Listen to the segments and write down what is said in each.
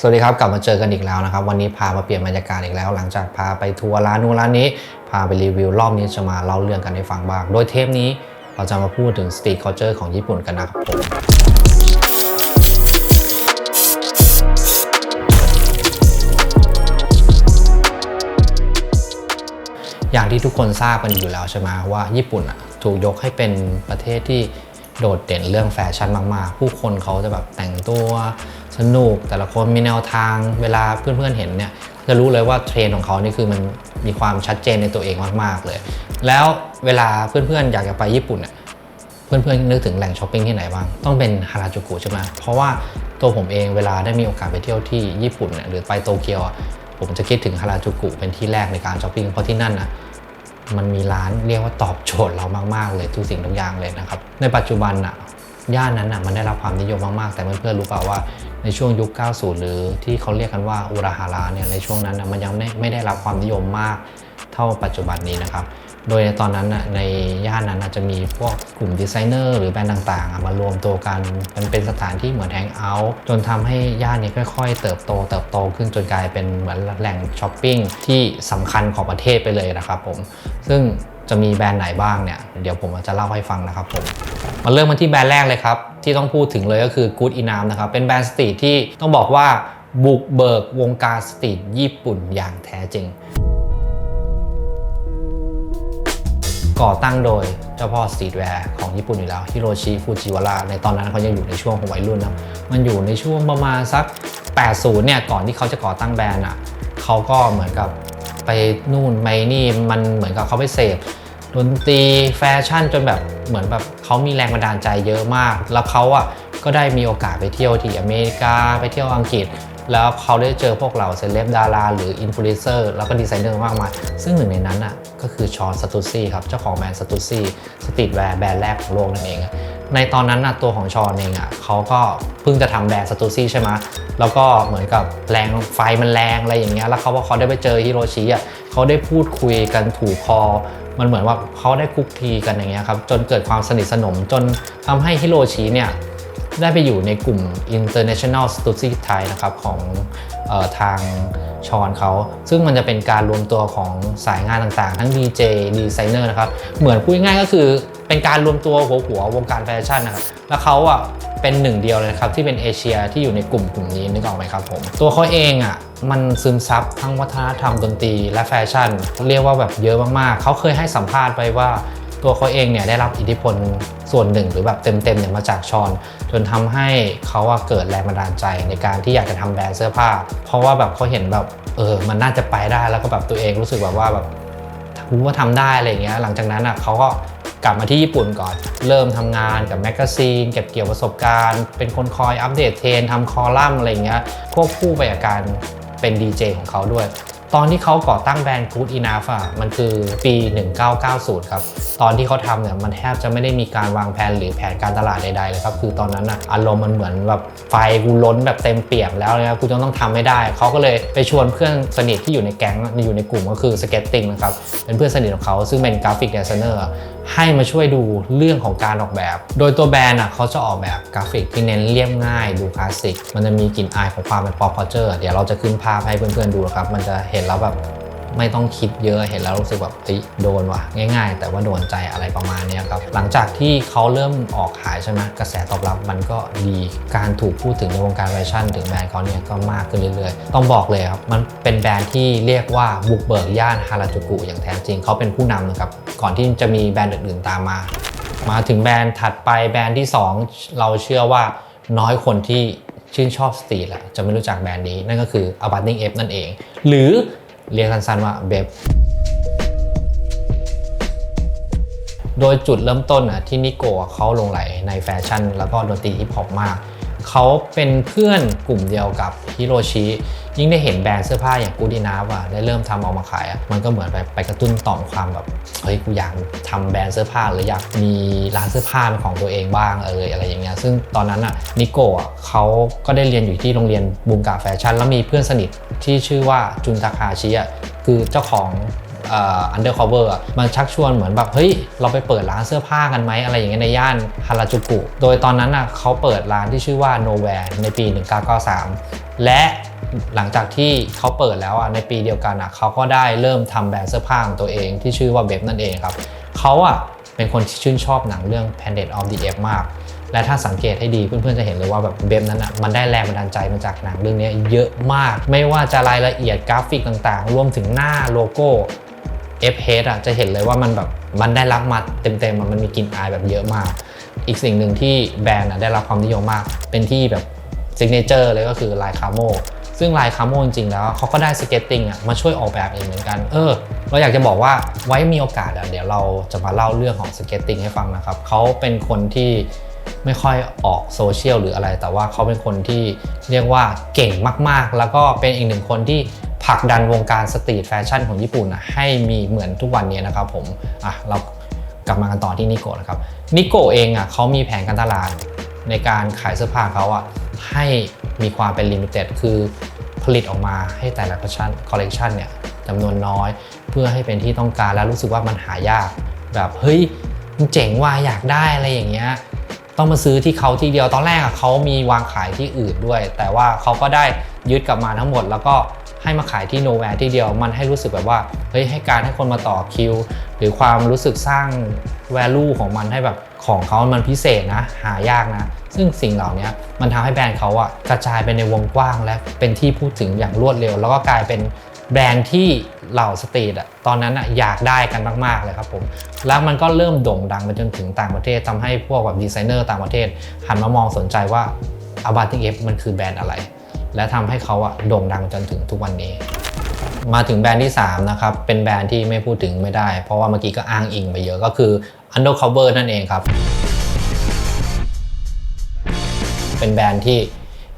สวัสดีครับ กลับมาเจอกันอีกแล้วนะครับ วันนี้พามาเปลี่ยนบรรยากาศอีกแล้ว หลังจากพาไปทัวร์ร้านนู้นร้านนี้ พาไปรีวิวรอบนี้จะมาเล่าเรื่องกันให้ฟังบ้าง โดยเทปนี้เราจะมาพูดถึงสตรีท u l เจอร์ของญี่ปุ่นกันนะครับผมอย่างที่ทุกคนทราบกันอยู่แล้วใช่ไหมว่าญี่ปุ่นถูกยกให้เป็นประเทศที่ โดดเด่นเรื่องแฟชั่นมากๆ ผู้คนเขาจะแบบแต่งตัวสนุก แต่ละคนมีแนวทางเวลาเพื่อนๆเห็นเนี่ยจะรู้เลยว่าเทรนของเขานี่คือมันมีความชัดเจนในตัวเองมากๆเลย แล้วเวลาเพื่อนๆ อยากจะไปญี่ปุ่นอะเพื่อนๆนึกถึงแหล่งช้อปปิ้งที่ไหนบ้าง ต้องเป็นฮาราจูกุใช่ไหมเพราะว่าตัวผมเองเวลาได้มีโอกาสไปเที่ยวที่ญี่ปุ่นเนี่ยหรือไปโตเกียว ผมจะคิดถึงฮาราจูกุเป็นที่แรกในการช้อปปิ้งเพราะที่นั่นอะ มันมีร้านเรียกว่าตอบโจทย์เรามากๆเลยทุกสิ่งทุกอย่างเลยนะครับในปัจจุบันอะย่านนั้นอะมันได้รับความนิยมมากๆ แต่เพื่อนๆรู้เปล่าว่าในช่วงยุค 90 หรือที่เขาเรียกกันว่าอุราฮาราเนี่ยในช่วงนั้นนะมันยังไม่ไม่ได้รับความนิยมมากเท่าปัจจุบันนี้นะครับ โดยในตอนนั้นน่ะในย่านนั้นน่ะจะมีพวกกลุ่มดีไซเนอร์หรือแบรนด์ต่างๆ มารวมตัวกัน มันเป็นสถานที่เหมือนแฮงเอาท์จนทำให้ย่านนี้ค่อยๆ เติบโต เติบโตขึ้นจนกลายเป็นเหมือนแหล่งช้อปปิ้งที่สำคัญของประเทศไปเลยนะครับผม ซึ่งจะมีแบรนด์ไหนบ้างเนี่ยเดี๋ยวผมจะเล่าให้ฟังนะครับผมมาเริ่มกันที่แบรนด์แรกเลยครับ ที่ต้องพูดถึงเลยก็คือ Good Inam นะครับเป็นแบรนด์สตรีทที่ต้องบอกว่าบุกเบิกวงการสตรีทญี่ปุ่นอย่างแท้จริง ก่อตั้งโดยเจ้าพ่อสตรีทแวร์ของญี่ปุ่นอยู่แล้วฮิโรชิฟูจิวาระในตอนนั้นเขายังอยู่ในช่วงของวัยรุ่นนะมันอยู่ในช่วงประมาณสัก 80 เนี่ยก่อนที่เขาจะก่อตั้งแบรนด์อะเขาก็เหมือนกับไปนู่นไปนี่มันเหมือนกับเขาไปเสพดนตรีแฟชั่นจนแบบเหมือนแบบเขามีแรงบันดาลใจเยอะมาก แล้วเขาอะก็ได้มีโอกาสไปเที่ยวที่อเมริกาไปเที่ยวอังกฤษ แล้วเขาได้เจอพวกเราเซเลบดาราหรืออินฟลูเอนเซอร์แล้วก็ดีไซเนอร์มากมายซึ่งหนึ่งในนั้นอะ ก็คือชอนสตูซี่ครับเจ้าของแบรนด์สตูซี่สตรีทแวร์แบรนด์แรกของโลกนั่นเอง ในตอนนั้นนะตัวของชอนเองอะเขาก็เพิ่งจะทำแบรนด์สตูซี่ใช่ไหมแล้วก็เหมือนกับแรงไฟมันแรงอะไรอย่างเงี้ยแล้วเขาว่าเขาได้ไปเจอฮิโรชิอะเขาได้พูดคุยกันถูกคอมันเหมือนว่าเขาได้คุกคีกันอย่างเงี้ยครับจนเกิดความสนิทสนมจนทำให้ฮิโรชิเนี่ยได้ไปอยู่ในกลุ่ม International Studio Thai นะครับของ ทางชอนเขา ซึ่งมันจะเป็นการรวมตัวของสายงานต่างๆ ทั้ง DJ ดีไซเนอร์นะครับ เหมือนพูดง่ายๆก็คือเป็นการรวมตัวหัวหัววงการแฟชั่นนะครับ แล้วเขาอะเป็นหนึ่งเดียวเลยนะครับที่เป็นเอเชียที่อยู่ในกลุ่มกลุ่มนี้นึกออกไหมครับผม ตัวเขาเองอะมันซึมซับทั้งวัฒนธรรมดนตรีและแฟชั่น เรียกว่าแบบเยอะมากๆ เขาเคยให้สัมภาษณ์ไปว่า ตัวเขาเองเนี่ยได้รับอิทธิพลส่วนหนึ่งหรือแบบเต็มๆเนี่ยมาจากชอน จนทำให้เขาอะเกิดแรงบันดาลใจในการที่อยากจะทำแบรนด์เสื้อผ้า เพราะว่าแบบเขาเห็นแบบเออมันน่าจะไปได้แล้วก็แบบตัวเองรู้สึกแบบว่าแบบรู้ว่าทำได้อะไรเงี้ยหลังจากนั้นอะเขาก็กลับมาที่ญี่ปุ่นก่อน เริ่มทำงานกับแมกกาซีนเก็บเกี่ยวประสบการณ์ เป็นคนคอยอัปเดตเทรนทำคอลัมน์อะไรเงี้ยควบคู่ไปกับการเป็นดีเจของเขาด้วย ตอนที่เขาก่อตั้งแบรนด์ Good Enough อะมันคือปี 1990 ครับ ตอนที่เขาทำเนี่ยมันแทบจะไม่ได้มีการวางแผนหรือแผนการตลาดใดๆเลยครับ คือตอนนั้นอะอารมณ์มันเหมือนแบบไฟกูล้นแบบเต็มเปี่ยมแล้วนะครับกูจะต้องทำให้ได้ เขาก็เลยไปชวนเพื่อนสนิทที่อยู่ในแก๊งอยู่ในกลุ่มก็คือสเก็ตติ้งนะครับ เป็นเพื่อนสนิทของเขาซึ่งเป็นกราฟิกดีไซเนอร์ให้มาช่วยดูเรื่องของการออกแบบ โดยตัวแบรนด์อะเขาจะออกแบบกราฟิกที่เน้นเรียบง่ายดูคลาสสิก มันจะมีกลิ่นอายของความเป็น pop culture เดี๋ยวเราจะขึ้นภาพให้เพื่อนๆดูนะครับมันจะเห็น็นแล้วแบบไม่ต้องคิดเยอะเห็นแล้วรู้สึกแบบเฮ้ยโดนว่ะง่าย ๆ แต่ว่าโดนใจอะไรประมาณนี้ครับ หลังจากที่เขาเริ่มออกขายใช่ไหมกระแสตอบรับมันก็ดีการถูกพูดถึงในวงการแฟชั่นถึงแบรนด์เขาเนี่ยก็มากขึ้นเรื่อยๆ ต้องบอกเลยครับ มันเป็นแบรนด์ที่เรียกว่าบุกเบิกย่านฮาราจูกุอย่างแท้จริงเขาเป็นผู้นำนะครับก่อนที่จะมีแบรนด์อื่นๆตามมา มาถึงแบรนด์ถัดไปแบรนด์ที่ 2 เราเชื่อว่าน้อยคนที่ ชื่นชอบสตรีทแหละจะไม่รู้จักแบรนด์นี้ นั่นก็คือ a b a t t i n g F นั่นเอง หรือเรียกสั้นๆว่าเบฟโดยจุดเริ่มต้นอะที่นิโกะเขาลงไหลในแฟชั่น แล้วก็ดนตรีฮิปฮอปมาก เขาเป็นเพื่อนกลุ่มเดียวกับฮิโรชิยิ่งได้เห็นแบรนด์เสื้อผ้าอย่างกูดีนาฟอะได้เริ่มทำออกมาขายอะมันก็เหมือนไปไปกระตุ้นต่อมความแบบเฮ้ยกูอยากทำแบรนด์เสื้อผ้าหรืออยากมีร้านเสื้อผ้าเป็นของตัวเองบ้างเอออะไรอย่างเงี้ยซึ่งตอนนั้นอะนิโกะเขาก็ได้เรียนอยู่ที่โรงเรียนบุงกาแฟชั่น แล้วมีเพื่อนสนิทที่ชื่อว่าจุนตาคาชิอะคือเจ้าของ อันเดอร์คอเวอร์มันชักชวนเหมือนแบบ เฮ้ย เราไปเปิดร้านเสื้อผ้ากันไหมอะไรอย่างเงี้ยในย่านฮาราจูกุ โดยตอนนั้นอะเขาเปิดร้านที่ชื่อว่า Nowhere ในปี 1993 และหลังจากที่เขาเปิดแล้วอะในปีเดียวกันอะเขาก็ได้เริ่มทำแบรนด์เสื้อผ้าของตัวเองที่ชื่อว่าเบฟนั่นเองครับเขาอะเป็นคนที่ชื่นชอบหนังเรื่อง Planet of the Apes มากและถ้าสังเกตให้ดีเพื่อนๆจะเห็นเลยว่าแบบเบฟนั้นอะมันได้แรงบันดาลใจมาจากหนังเรื่องนี้เยอะมาก ไม่ว่าจะรายละเอียดกราฟิกต่างๆ รวมถึงหน้าโลโก้ f h อะจะเห็นเลยว่ามันแบบมันได้รับมาเต็มๆมันมีกลิ่นอายแบบเยอะมาก อีกสิ่งหนึ่งที่แบรนด์ได้รับความนิยมมาก เป็นที่แบบซิกเนเจอร์เลยก็คือลายคาโมซึ่งลายคาโมจริงๆแล้วเขาก็ได้สเก็ตติ้งอะมาช่วยออกแบบเองเหมือนกัน เออ เราอยากจะบอกว่าไว้มีโอกาสอะเดี๋ยวเราจะมาเล่าเรื่องของสเก็ตติ้งให้ฟังนะครับเขาเป็นคนที่ไม่ค่อยออกโซเชียลหรืออะไร แต่ว่าเขาเป็นคนที่เรียกว่าเก่งมากๆ แล้วก็เป็นอีกหนึ่งคนที่ ผลักดันวงการสตรีทแฟชั่นของญี่ปุ่นอะให้มีเหมือนทุกวันนี้นะครับผมอะเรากลับมากันต่อที่นิโกะนะครับนิโกะเองอะเขามีแผนการตลาดในการขายเสื้อผ้าเขาอะให้มีความเป็นลิมิเต็ดคือผลิตออกมาให้แต่ละคอลเลคชันคอลเลคชันเนี่ยจำนวนน้อย เพื่อให้เป็นที่ต้องการและรู้สึกว่ามันหายาก แบบเฮ้ยมันเจ๋งว่ะอยากได้อะไรอย่างเงี้ยต้องมาซื้อที่เขาที่เดียวตอนแรกอะเขามีวางขายที่อื่นด้วย แต่ว่าเขาก็ได้ยึดกลับมาทั้งหมด แล้วก็ ให้มาขายที่โนแวร์ที่เดียว มันให้รู้สึกแบบว่าเฮ้ยให้การให้คนมาต่อคิว หรือความรู้สึกสร้าง value ของมันให้แบบของเขามันพิเศษนะ หายากนะ ซึ่งสิ่งเหล่านี้มันทำให้แบรนด์เขาอะกระจายไปในวงกว้างและเป็นที่พูดถึงอย่างรวดเร็ว แล้วก็กลายเป็นแบรนด์ที่เหล่าสตรีทอะตอนนั้นอะอยากได้กันมากๆเลยครับผม แล้วมันก็เริ่มโด่งดังไปจนถึงต่างประเทศทำให้พวกแบบดีไซเนอร์ต่างประเทศ หันมามองสนใจว่าอาบาติเอฟมันคือแบรนด์อะไร และทำให้เขาอะโด่งดังจนถึงทุกวันนี้ มาถึงแบรนด์ที่ 3 นะครับ เป็นแบรนด์ที่ไม่พูดถึงไม่ได้ เพราะว่าเมื่อกี้ก็อ้างอิงไปเยอะก็คือ Undercover นั่นเองครับ เป็นแบรนด์ที่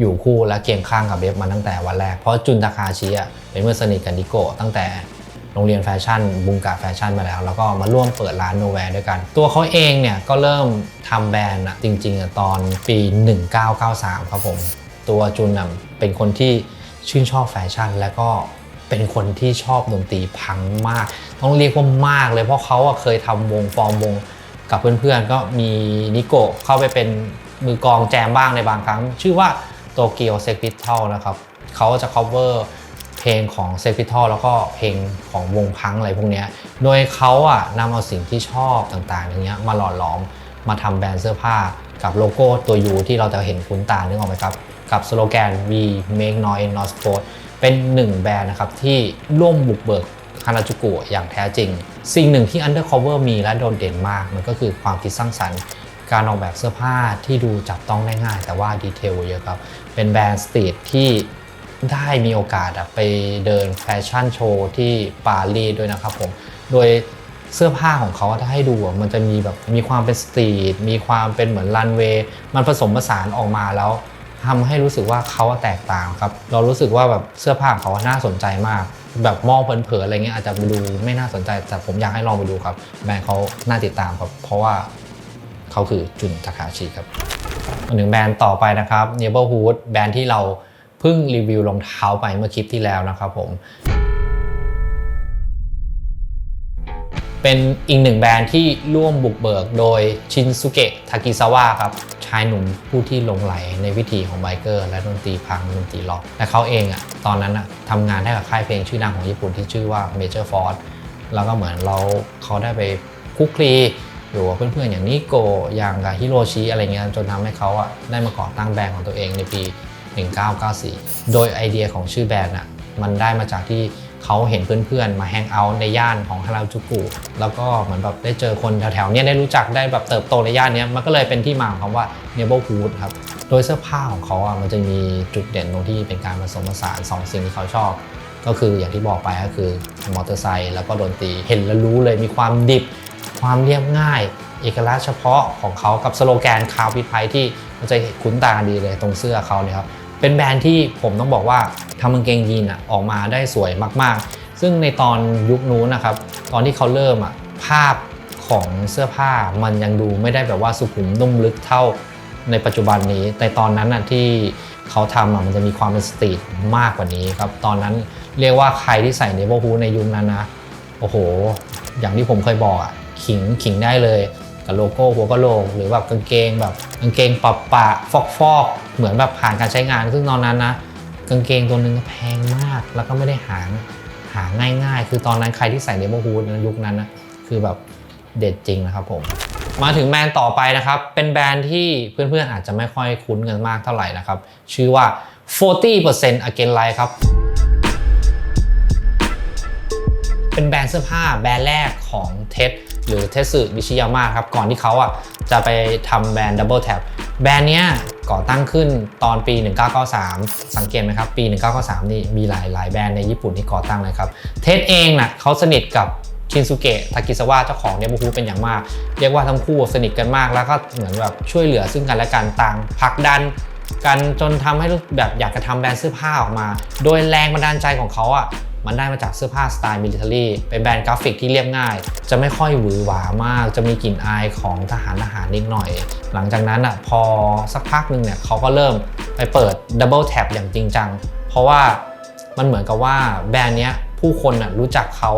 อยู่คู่และเคียงข้างกับเบฟมาตั้งแต่วันแรก เพราะจุนทาคาชิอะเป็นเพื่อนสนิทกับนิโกตั้งแต่โรงเรียนแฟชั่นบุงกาแฟชั่นมาแล้ว แล้วก็มาร่วมเปิดร้านโนแวร์ด้วยกัน ตัวเขาเองเนี่ยก็เริ่มทำแบรนด์อะจริงๆอะตอนปี 1993 ครับผม ตัวจุนน่ะเป็นคนที่ชื่นชอบแฟชั่น และก็เป็นคนที่ชอบดนตรีพังมาก ต้องเรียกว่ามากเลยเพราะเขาเคยทำวงฟอร์มวงกับเพื่อนๆ ก็มีนิโกะเข้าไปเป็นมือกองแจมบ้างในบางครั้ง ชื่อว่าโตเกียวเซ็กพิทอลนะครับเขาจะ cover เพลงของเซ็กพิทอลแล้วก็เพลงของวงพังอะไรพวกนี้โดยเขาอะนำเอาสิ่งที่ชอบต่างๆอย่างเงี้ยมาหล่อหลอมมาทำแบรนด์เสื้อผ้ากับโลโก้ตัว U ที่เราจะเห็นคุ้นตาเนึกออกไหมครับ กับสโลแกน We Make Noise Not Sport เป็นหนึ่งแบรนด์นะครับที่ร่วมบุกเบิกฮาราจูกุอย่างแท้จริง สิ่งหนึ่งที่ Undercover มีและโดดเด่นมาก มันก็คือความคิดสร้างสรรค์การออกแบบเสื้อผ้าที่ดูจับต้องได้ง่าย แต่ว่าดีเทลเยอะครับ เป็นแบรนด์สตรีทที่ได้มีโอกาสไปเดินแฟชั่นโชว์ที่ปารีสด้วยนะครับผม โดยเสื้อผ้าของเขาถ้าให้ดูมันจะมีแบบมีความเป็นสตรีทมีความเป็นเหมือนรันเวย์มันผสมผสานออกมาแล้ว ทำให้รู้สึกว่าเขาแตกต่างครับ เรารู้สึกว่าแบบเสื้อผ้าของเขาน่าสนใจมาก แบบมองเผินๆอะไรเงี้ยอาจจะดูไม่น่าสนใจ แต่ผมอยากให้ลองไปดูครับ แบรนด์เขาน่าติดตามครับ เพราะว่าเขาคือจุนทาคาชิครับมาถึงแบรนด์ต่อไปนะครับ Neighborhood แบรนด์ที่เราเพิ่งรีวิวรองเท้าไปเมื่อคลิปที่แล้วนะครับผม เป็นอีกหนึ่งแบรนด์ที่ร่วมบุกเบิกโดยชินซุเกะทากิซาวะครับ ชายหนุ่มผู้ที่หลงไหลในวิถีของไบเกอร์ และดนตรีพังดนตรีล็อก และเขาเองอะตอนนั้นอะทำงานให้กับค่ายเพลงชื่อดังของญี่ปุ่นที่ชื่อว่า Major Force แล้วก็เหมือนเราเขาได้ไปคุกคลีอยู่กับเพื่อนๆอย่างนิโกะอย่างกับฮิโรชิอะไรเงี้ยจนทำให้เขาอะได้มาก่อตั้งแบรนด์ของตัวเองในปี 1994 โดยไอเดียของชื่อแบรนด์อะมันได้มาจากที่ เขาเห็นเพื่อนๆ มาแฮงเอาท์ในย่านของฮาราจูกุ แล้วก็เหมือนแบบได้เจอคนแถวๆนี้ได้รู้จักได้แบบเติบโตในย่านนี้มันก็เลยเป็นที่มาของคำว่า neighborhood ครับ โดยเสื้อผ้าของเขาอะมันจะมีจุดเด่นตรงที่เป็นการผสมผสานสองสิ่งที่เขาชอบ ก็คืออย่างที่บอกไปก็คือมอเตอร์ไซค์แล้วก็ดนตรีเห็นแล้วรู้เลยมีความดิบ ความเรียบง่าย เอกลักษณ์เฉพาะของเขากับสโลแกนคาวพิทไพที่มันจะคุ้นตาดีเลยตรงเสื้อเขาเนี่ยครับ เป็นแบรนด์ที่ผมต้องบอกว่าทำกางเกงยีนอะออกมาได้สวยมากๆ ซึ่งในตอนยุคนู้นนะครับ ตอนที่เขาเริ่มอะภาพของเสื้อผ้ามันยังดูไม่ได้แบบว่าสุขุมนุ่มลึกเท่าในปัจจุบันนี้ แต่ตอนนั้นอะที่เขาทำอะมันจะมีความเป็นสตรีทมากกว่านี้ครับ ตอนนั้นเรียกว่าใครที่ใส่เนเวอร์ฮูในยุคนั้นนะ โอ้โห อย่างที่ผมเคยบอกอะ ขิงขิงได้เลย กับโลโก้หัวกะโหลกหรือแบบกางเกงแบบกางเกงปะปะฟอกฟอกเหมือนแบบผ่านการใช้งานซึ่งตอนนั้นนะกางเกงตัวหนึ่งแพงมากแล้วก็ไม่ได้หาหาง่ายๆ คือตอนนั้นใครที่ใส่เนเบอร์ฮูดในยุคนั้นนะคือแบบเด็ดจริงนะครับผม มาถึงแบรนด์ต่อไปนะครับ เป็นแบรนด์ที่เพื่อนๆอาจจะไม่ค่อยคุ้นกันมากเท่าไหร่นะครับ ชื่อว่า 40% Again Life ครับ เป็นแบรนด์เสื้อผ้าแบรนด์แรกของเทส หรือเทสึนิชิยาม่าครับ ก่อนที่เขาอะจะไปทำแบรนด์ Double Tap แบรนด์เนี้ยก่อตั้งขึ้นตอนปี 1993 สังเกตไหมครับ ปี 1993 นี่มีหลายหลายแบรนด์ในญี่ปุ่นที่ก่อตั้งเลยครับ เทสเองน่ะเขาสนิทกับชินซูเกะ ทากิซาวะ เจ้าของเนบูฮูเป็นอย่างมาก เรียกว่าทั้งคู่สนิทกันมาก แล้วก็เหมือนแบบช่วยเหลือซึ่งกันและกันต่างผลักดันกันจนทำให้แบบอยากจะทำแบรนด์เสื้อผ้าออกมา โดยแรงบันดาลใจของเขาอะ มันได้มาจากเสื้อผ้าสไตล์มิลิเ a อรี่เป็นแบรนด์กราฟิกที่เรียบง่าย จะไม่ค่อยหวือหวามาก จะมีกลิ่นอายของทหารทหารนิดหน่อย หลังจากนั้นอะพอสักพักหนึ่งเนี่ยเขาก็เริ่มไปเปิดดับเบิลแท็บอย่างจริงจัง เพราะว่ามันเหมือนกับว่าแบรนด์เนี้ยผู้คนน่ะรู้จักเขา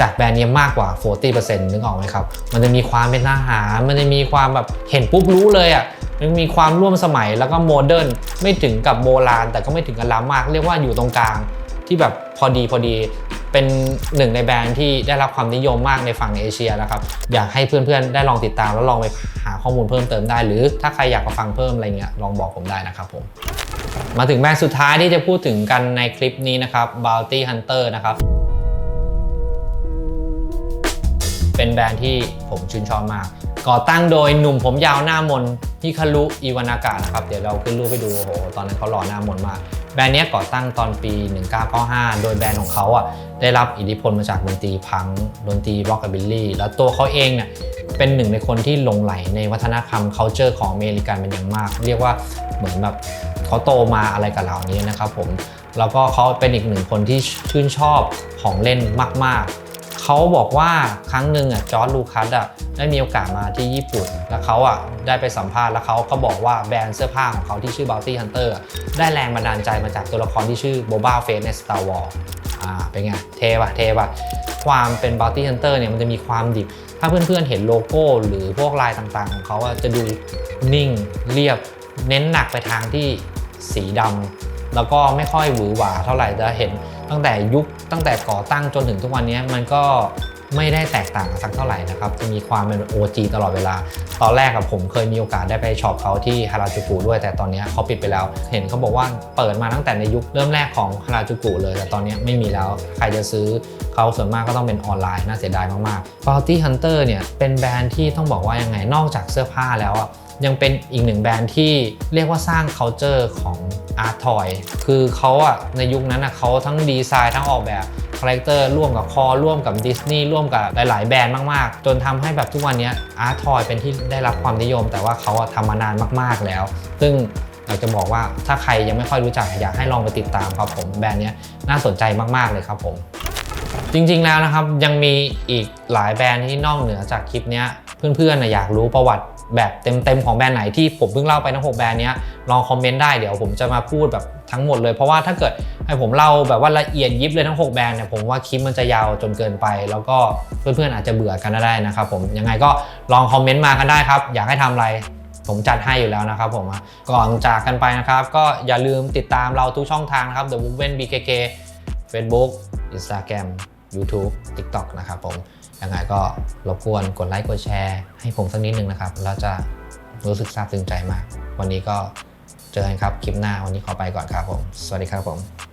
จากแบรนด์เนี้ยมากกว่า 40%นึกออกไหมครับ มันจะมีความเป็นทหาร มันจะมีความแบบเห็นปุ๊บรู้เลยอะ มันมีความร่วมสมัยแล้วก็โมเดิร์น ไม่ถึงกับโบราณ แต่ก็ไม่ถึงกับล้ำมาก เรียกว่าอยู่ตรงกลาง ที่แบบพอดีพอดีเป็นหนึ่งในแบรนด์ที่ได้รับความนิยมมากในฝั่งเอเชียนะครับ อยากให้เพื่อนๆ ได้ลองติดตามแล้วลองไปหาข้อมูลเพิ่มเติมได้ หรือถ้าใครอยากมาฟังเพิ่มอะไรเงี้ยลองบอกผมได้นะครับผม มาถึงแบรนด์สุดท้ายที่จะพูดถึงกันในคลิปนี้นะครับ Bounty Hunter นะครับเป็นแบรนด์ที่ผมชื่นชอบมาก ก่อตั้งโดยหนุ่มผมยาวหน้ามนฮิคารุอิวานากะนะครับ เดี๋ยวเราขึ้นรูปให้ดูโอ้โหตอนนั้นเขาหล่อหน้ามนมาก แบรนด์นี้ก่อตั้งตอนปี 1995 โดยแบรนด์ของเขาอะได้รับอิทธิพลมาจากดนตรีพังดนตรีร็อกกับบิลลี่แล้วตัวเขาเองเนี่ยเป็นหนึ่งในคนที่หลงไหลในวัฒนธรรม culture ของอเมริกันเป็นอย่างมาก เรียกว่าเหมือนแบบเขาโตมาอะไรกับเหล่านี้นะครับผมแล้วก็เขาเป็นอีกหนึ่งคนที่ชื่นชอบของเล่นมาก ๆ เขาบอกว่าครั้งหนึ่งอะจอร์ดลูคัสอะได้มีโอกาสมาที่ญี่ปุ่น แล้วเขาอะได้ไปสัมภาษณ์แล้วเขาก็บอกว่าแบรนด์เสื้อผ้าของเขาที่ชื่อ Bounty Hunter อะได้แรงบันดาลใจมาจากตัวละครที่ชื่อ Boba Fett ใน Star Wars อ่าเป็นไงเทป่ะเทป่ะความเป็น Bounty Hunter เนี่ยมันจะมีความดิบ ถ้าเพื่อนๆเห็นโลโก้หรือพวกลายต่างๆ ของเขาจะดูนิ่งเรียบเน้นหนักไปทางที่สีดำแล้วก็ไม่ค่อยหวือหวาเท่าไหร่จะเห็น ตั้งแต่ยุคตั้งแต่ก่อตั้งจนถึงทุกวันนี้มันก็ไม่ได้แตกต่างกันสักเท่าไหร่นะครับ จะมีความเป็น OG ตลอดเวลา ตอนแรกกับผมเคยมีโอกาสได้ไปช็อปเขาที่ฮาราจูกุด้วย แต่ตอนนี้เขาปิดไปแล้ว เห็นเขาบอกว่าเปิดมาตั้งแต่ในยุคเริ่มแรกของฮาราจูกุเลย แต่ตอนนี้ไม่มีแล้ว ใครจะซื้อเขาส่วนมากก็ต้องเป็นออนไลน์ น่าเสียดายมากๆ Bounty Hunter เนี่ยเป็นแบรนด์ที่ต้องบอกว่ายังไงนอกจากเสื้อผ้าแล้วอะ ยังเป็นอีกหนึ่งแบรนด์ที่เรียกว่าสร้าง culture ของ Art Toy คือเขาอะในยุคนั้นอะเขาทั้งดีไซน์ทั้งออกแบบคาแรคเตอร์ร่วมกับคอร่วมกับดิสนีย์ร่วมกับหลาย ๆ แบรนด์มาก ๆ จนทำให้แบบทุกวันนี้ Art Toy เป็นที่ได้รับความนิยม แต่ว่าเขาอะทำมานานมาก ๆ แล้ว ซึ่งอยากจะบอกว่าถ้าใครยังไม่ค่อยรู้จักอยากให้ลองไปติดตามครับผมแบรนด์นี้น่าสนใจมาก ๆ เลยครับผม จริง ๆ แล้วนะครับยังมีอีกหลายแบรนด์ที่นอกเหนือจากคลิปนี้เพื่อน ๆ อยากรู้ประวัติ แบบเต็มๆของแบรนด์ไหนที่ผมเพิ่งเล่าไปทั้ง6แบรนด์นี้ลองคอมเมนต์ได้เดี๋ยวผมจะมาพูดแบบทั้งหมดเลย เพราะว่าถ้าเกิดให้ผมเล่าแบบว่าละเอียดยิบเลยทั้ง 6 แบรนด์เนี่ยผมว่าคลิปมันจะยาวจนเกินไป แล้วก็เพื่อนๆอาจจะเบื่อกันได้นะครับผมยังไงก็ลองคอมเมนต์มากันได้ครับ อยากให้ทำอะไรผมจัดให้อยู่แล้วนะครับผมก่อนจากกันไปนะครับ ก็อย่าลืมติดตามเราทุกช่องทางนะครับ The Woven BKK Facebook Instagram YouTube TikTok นะครับผม ยังไงก็รบกวนกดไลค์กดแชร์ให้ผมสักนิดนึงนะครับแล้วจะรู้สึกซาบซึ้งใจมาก วันนี้ก็เจอกันครับคลิปหน้าวันนี้ขอไปก่อนครับผม สวัสดีครับผม